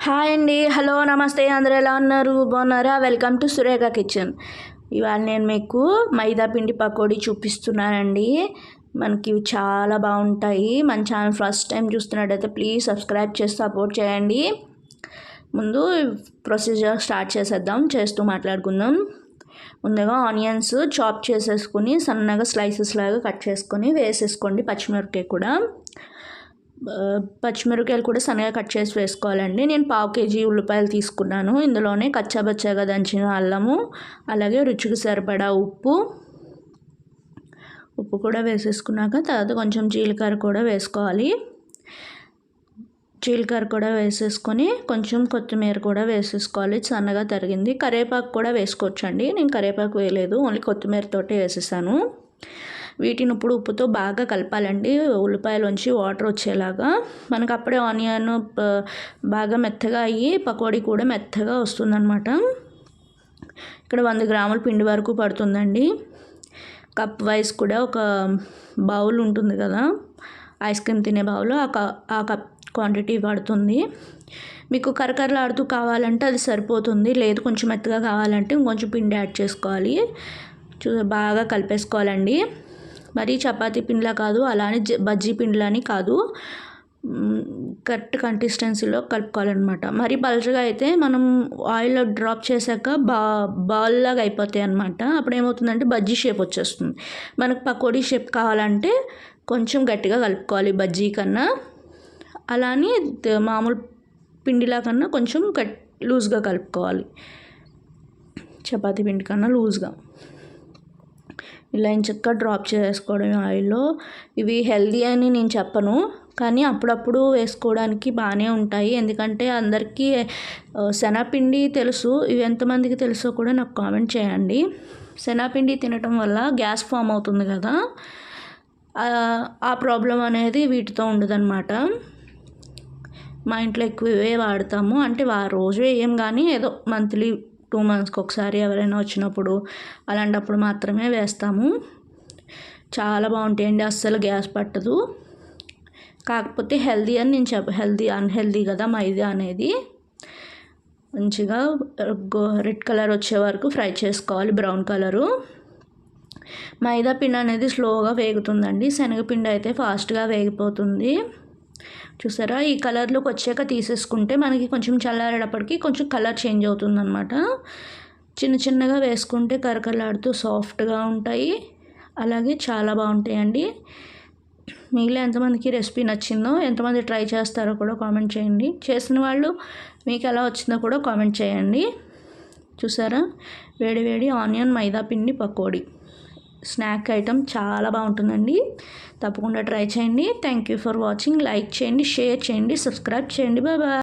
Hi అండి. Hello నమస్తే. అందరూ ఎలా ఉన్నారు? బాగున్నారా? Welcome to Surekha kitchen. ఇవాళ నేను మీకు మైదా పిండి పకోడీ చూపిస్తున్నానండి. మనకి ఇవి చాలా బాగుంటాయి. మన ఛానల్ ఫస్ట్ టైం చూస్తున్నట్టయితే ప్లీజ్ సబ్స్క్రైబ్ చేసి సపోర్ట్ చేయండి. ముందు ప్రొసీజర్ స్టార్ట్ చేసేద్దాం. చేస్తూ మాట్లాడుకుందాం. ముందుగా ఆనియన్స్ చాప్ చేసేసుకుని సన్నగా స్లైసెస్ లాగా కట్ చేసుకొని వేసేసుకోండి పచ్చిమిరపకాయ కూడా. పచ్చిమిరపకాయలు కూడా సన్నగా కట్ చేసి వేసుకోవాలండి. నేను పావు కేజీ ఉల్లిపాయలు తీసుకున్నాను. ఇందులోనే కచ్చాబచ్చాగా దంచిన అల్లము అలాగే రుచికి సరిపడా ఉప్పు. ఉప్పు కూడా వేసేసుకున్నాక తర్వాత కొంచెం జీలకర్ర కూడా వేసుకోవాలి. జీలకర్ర కూడా వేసేసుకొని కొంచెం కొత్తిమీర కూడా వేసేసుకోవాలి. సన్నగా తరిగింది. కరివేపాకు కూడా వేసుకోవచ్చండి. నేను కరేపాకు వేయలేదు. ఓన్లీ కొత్తిమీరతోటే వేసేసాను. వీటిని ఇప్పుడు ఉప్పుతో బాగా కలపాలండి. ఉల్లిపాయలోంచి వాటర్ వచ్చేలాగా. మనకు అప్పుడే ఆనియన్ బాగా మెత్తగా అయ్యి పకోడీ కూడా మెత్తగా వస్తుందన్నమాట. ఇక్కడ వంద గ్రాముల పిండి వరకు పడుతుందండి. కప్ వైస్ కూడా ఒక బౌల్ ఉంటుంది కదా. ఐస్ క్రీమ్ తినే బౌల్. ఆ ఆ కప్ క్వాంటిటీ పడుతుంది. మీకు కరకరలాడుతూ కావాలంటే అది సరిపోతుంది. లేదు కొంచెం మెత్తగా కావాలంటే ఇంకొంచెం పిండి యాడ్ చేసుకోవాలి. చూ బాగా కలిపేసుకోవాలండి. మరి చపాతీ పిండిలా కాదు అలానే బజ్జీ పిండిలని కాదు. కరెక్ట్ కన్సిస్టెన్సీలో కలుపుకోవాలన్నమాట. మరి పలుచగా అయితే మనం ఆయిల్లో డ్రాప్ చేశాక బా బాల్ లాగా అయిపోతాయి అనమాట అప్పుడు ఏమవుతుందంటే బజ్జీ షేప్ వచ్చేస్తుంది. మనకు పకోడీ షేప్ కావాలంటే కొంచెం గట్టిగా కలుపుకోవాలి బజ్జీ కన్నా. అలానే మామూలు పిండిలా కన్నా కొంచెం కట్ లూజ్గా కలుపుకోవాలి. చపాతీ పిండి కన్నా లూజ్గా. ఇలా చక్కగా డ్రాప్ చేసుకోవడం ఆయిల్లో ఇవి హెల్దీ అని నేను చెప్పను కానీ అప్పుడప్పుడు వేసుకోవడానికి బాగానే ఉంటాయి. ఎందుకంటే అందరికీ శనగపిండి తెలుసు. ఇవి ఎంతమందికి తెలుసో కూడా నాకు కామెంట్ చేయండి. శనగపిండి తినటం వల్ల గ్యాస్ ఫామ్ అవుతుంది కదా. ఆ ప్రాబ్లం అనేది వీటితో ఉండదన్నమాట. మా ఇంట్లో ఎక్కువ ఇవే వాడతాము. అంటే రోజు వేయం కానీ ఏదో మంత్లీ టూ మంత్స్కి ఒకసారి ఎవరైనా వచ్చినప్పుడు అలాంటప్పుడు మాత్రమే వేస్తాము. చాలా బాగుంటాయండి అస్సలు గ్యాస్ పట్టదు. కాకపోతే హెల్దీ అని నేను చెప్ప హెల్దీ అన్హెల్దీ కదా మైదా అనేది. మంచిగా రెడ్ కలర్ వచ్చే వరకు ఫ్రై చేసుకోవాలి బ్రౌన్ కలరు. మైదా పిండి అనేది స్లోగా వేగుతుందండి శనగపిండి అయితే ఫాస్ట్గా వేగిపోతుంది. చూసారా? ఈ కలర్లోకి వచ్చాక తీసేసుకుంటే మనకి కొంచెం చల్లారేటప్పటికి కొంచెం కలర్ చేంజ్ అవుతుంది అనమాట చిన్న చిన్నగా వేసుకుంటే కరకరలాడుతూ సాఫ్ట్గా ఉంటాయి. అలాగే చాలా బాగుంటాయండి. మీలో ఎంతమందికి రెసిపీ నచ్చిందో ఎంతమంది ట్రై చేస్తారో కూడా కామెంట్ చేయండి. చేసిన వాళ్ళు మీకు ఎలా వచ్చిందో కూడా కామెంట్ చేయండి. చూసారా? వేడి వేడి ఆనియన్ మైదా పిండి పకోడీ. స్నాక్ ఐటెం చాలా బాగుంటుందండి. తప్పకుండా ట్రై చేయండి. Thank you for watching like చేయండి షేర్ చేయండి సబ్స్క్రైబ్ చేయండి. బాబా